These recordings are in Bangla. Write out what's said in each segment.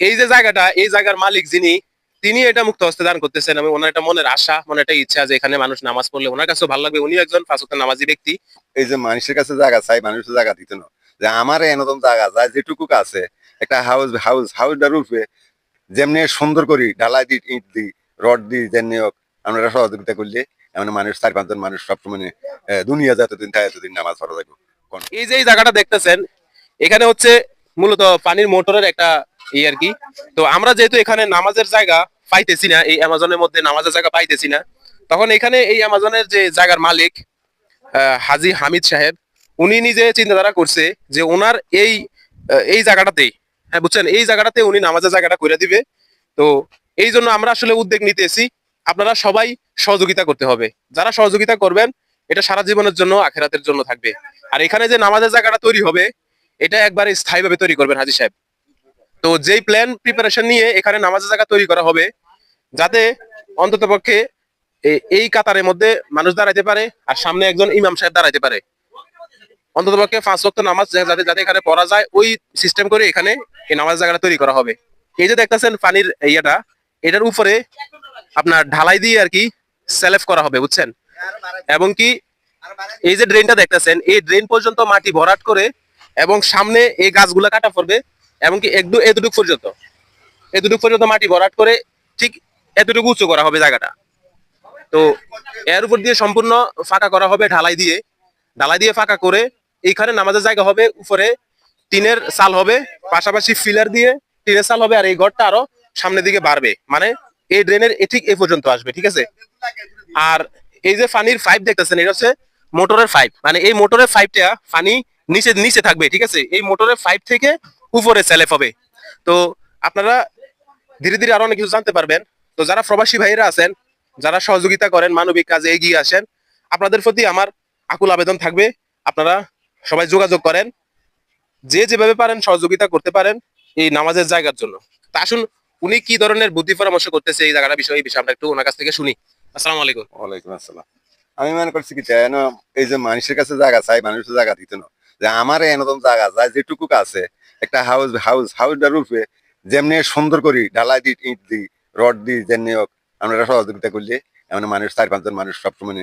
এই যে জায়গাটা এই জায়গার মালিক যিনি তিনি এটা মুক্ত হস্তে দান করতেছেন। এবং ওনার একটা মনের আশা মনে একটা ইচ্ছা যে এখানে মানুষ নামাজ পড়লে ওনার কাছেও ভালো লাগবে। উনি একজন ফাঁসক্ত নামাজি ব্যক্তি। এই যে মানুষের কাছে জায়গা চাই মানুষের জায়গা দিত না। যে আমার এনতম জায়গা যায় যেটুকু আছে একটা হাউস হাউস হাউসটার রূপে যেমনি সুন্দর করি ঢালাই দি ইট দি রড দি যেমনি হোক আমরা সহযোগিতা করলে এমন মানুষ চার পাঁচজন মানুষ সবসময় দুনিয়া যতদিন থাকে এতদিন নামাজ পড়া যাবে এই যে এই জায়গাটা দেখতেছেন এখানে হচ্ছে মূলত পানির মোটরের একটা ই আর কি। তো আমরা যেহেতু এখানে নামাজের জায়গা পাইতেছি না, এই অ্যামাজনের মধ্যে নামাজের জায়গা পাইতেছি না, তখন এখানে এই অ্যামাজনের যে জায়গার মালিক হাজি হামিদ সাহেব, উনি নিজে চিন্তাধারা করছে যে ওনার এই এই জায়গাটাতেই হ্যাঁ বুঝছেন? এই জায়গাটাতে উনি নামাজের জায়গাটা করে দিবে। তো এই জন্য আমরা আসলে উদ্যোগ নিতেছি, আপনারা সবাই সহযোগিতা করতে হবে। যারা সহযোগিতা করবেন, এটা সারা জীবনের জন্য, আখেরাতের জন্য থাকবে। আর এখানে যে নামাজের জায়গাটা তৈরি হবে, এটা একবারে স্থায়ীভাবে তৈরি করবেন হাজি সাহেব। তো যেই প্ল্যান প্রিপারেশন নিয়ে এখানে নামাজের জায়গা তৈরি করা হবে, যাতে অন্তত পক্ষে এই কাতারের মধ্যে মানুষ দাঁড়াইতে পারে আর সামনে একজন ইমাম সাহেব দাঁড়াইতে পারে। অন্তত পক্ষে পাঁচ ওয়াক্ত নামাজ যাতে যাতে এখানে পড়া যায়, ওই সিস্টেম করে এখানে এই নামাজ জায়গাটা তৈরি করা হবে। এই যে দেখতেছেন পানির ইয়েটা, এটার উপরে আপনার ঢালাই দিয়ে আর কি সেলেফ করা হবে, বুঝছেন? এবং কি এই যে ড্রেনটা দেখতেছেন, এই ড্রেন পর্যন্ত মাটি ভরাট করে এবং সামনে এই গাছগুলা কাটা পড়বে এবং কি একটু এতটুকু পর্যন্ত। এতটুকু পর্যন্ত মাটি ভরাট করে ঠিক এতটুকু উঁচু করা হবে জায়গাটা। তো এর উপর দিয়ে সম্পূর্ণ ফাঁকা করা হবে ঢালাই দিয়ে। ঢালাই দিয়ে ফাঁকা করে এইখানে নামাজের জায়গা হবে, উপরে টিনের চাল হবে, পাশাপাশি ফিলার দিয়ে টিনের চাল হবে, আর এই ঘরটা আরও সামনের দিকে বাড়বে। মানে এই ড্রেনের ঠিক এ পর্যন্ত আসবে, ঠিক আছে? আর এই যে পানির পাইপ দেখতেছেন, এটা হচ্ছে মোটরের পাইপ। মানে এই মোটরের পাইপটা পানি নিচে নিচে থাকবে, ঠিক আছে? এই মোটরের পাইপ থেকে উপরে সেলেফ হবে তো আপনারা ধীরে ধীরে আরও অনেক কিছু জানতে পারবেন। তো যারা প্রবাসী ভাইরা আছেন, যারা সহযোগিতা করেন, মানবিক কাজে এগিয়ে আসেন, আপনাদের প্রতি আমার আকুল আবেদন থাকবে। আপনারা সবাই যোগাযোগ করেন। যে যেভাবে পারেন সহযোগিতা করতে পারেন এই নামাজের জায়গার জন্য। তা আসুন, উনি কি ধরনের বুদ্ধি পরামর্শ করতেছে এই জায়গাটা বিষয়ে, এই বিষয়ে আমরা একটু ওনার কাছ থেকে শুনি। আসসালামু আলাইকুম। ওয়ালাইকুম আসসালাম। আমি মনে করছি কি যেন এই যে মানুষের কাছে জায়গা চাই, মানুষের জায়গা দিত না। যে আমার এনতম জায়গা যায় যেটুকু আছে একটা হাউস হাউস হাউসটার রূপে যেমনি সুন্দর করি ঢালাই দি ইট দি রড দি যেমনি হোক আমরা সহযোগিতা করলে এমন মানুষ চার পাঁচজন মানুষ সবসময়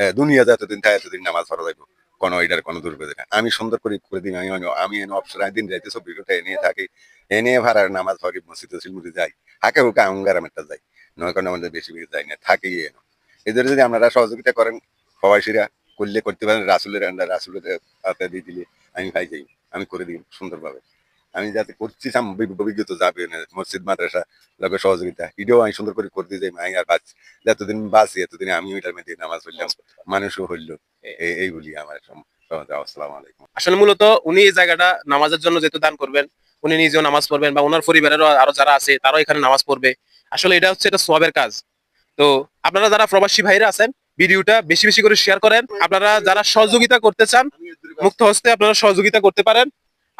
আহ, দুনিয়া যতদিন থাকে এতদিন নামাজ পড়া যাইব। কোনো এটার কোনো দুর্গতি না আমি সুন্দর করে করে দিই আমি আমি এনে অবসর দিন যাইতে চব্বিশ ঘণ্টা এনে থাকি এনে ভাড়ার নামাজ পড়ি মসজিদে সিলমুড়ি যাই হাকে হুকে আঙ্গারাম একটা যাই নয় কারণে আমাদের বেশি বেশি যাই না থাকি এনে। এদের যদি আপনারা সহযোগিতা করেন প্রবাসীরা করলে করতে পারেন রাসুলের রাসুলের হাতে দিয়ে দিলে আমি ভাই যাই আমি করে দিই সুন্দরভাবে। আমি যাতে করছি অভিজ্ঞতা যাবে মসজিদ, মাদ্রাসা লোকে সহযোগিতা। এটাও আমি সুন্দর করে করতে যাই আমি আর বাঁচ। যতদিন বাঁচি, এতদিন আমি ওইটার মধ্যে নামাজ পড়লাম। মানুষও হইল। এই- এই আমার আসসালামু আলাইকুম। আসলে মূলত উনি এই জায়গাটা নামাজের জন্য যেহেতু দান করবেন, উনি নিজেও নামাজ পড়বেন বা ওনার পরিবারেরও আরও যারা আছে, তারাও এখানে নামাজ পড়বে। আসলে এটা হচ্ছে এটা সবের কাজ। তো আপনারা যারা প্রবাসী ভাইরা আছেন, ভিডিওটা বেশি বেশি করে শেয়ার করেন। আপনারা যারা সহযোগিতা করতে চান, মুক্ত হস্তে আপনারা সহযোগিতা করতে পারেন।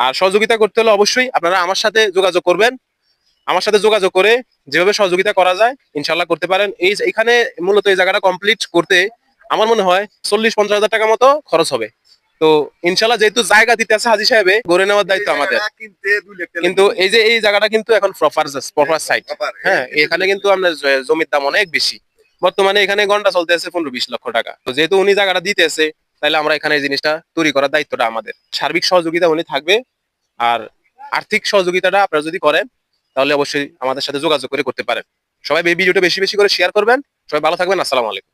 আর সহযোগিতা করতে হলে অবশ্যই আপনারা আমার সাথে যোগাযোগ করবেন। আমার সাথে যোগাযোগ করে যেভাবে সহযোগিতা করা যায় ইনশাল্লাহ করতে পারেন। এই এখানে মূলত এই জায়গাটা কমপ্লিট করতে আমার মনে হয় চল্লিশ পঞ্চাশ হাজার টাকা মতো খরচ হবে। তো ইনশাল্লাহ যেহেতু জায়গা দিতে আছে হাজি সাহেবে গড়ে নেওয়ার দায়িত্ব আমাদের। কিন্তু এই যে এই জায়গাটা কিন্তু এখন প্রপার প্রপার সাইট হ্যাঁ এখানে কিন্তু আমরা জমির দাম অনেক বেশি। বর্তমানে এখানে ঘণ্টা চলতে আছে পনেরো বিশ লক্ষ টাকা। তো যেহেতু উনি জায়গাটা দিতেছে তাহলে আমরা এখানে এই জিনিসটা তৈরি করার দায়িত্বটা আমাদের। সার্বিক সহযোগিতা উনি থাকবে আর আর্থিক সহযোগিতাটা আপনারা যদি করেন, তাহলে অবশ্যই আমাদের সাথে যোগাযোগ করে করতে পারেন। সবাই এই ভিডিওটা বেশি বেশি করে শেয়ার করবেন। সবাই ভালো থাকবেন, আসসালামু আলাইকুম।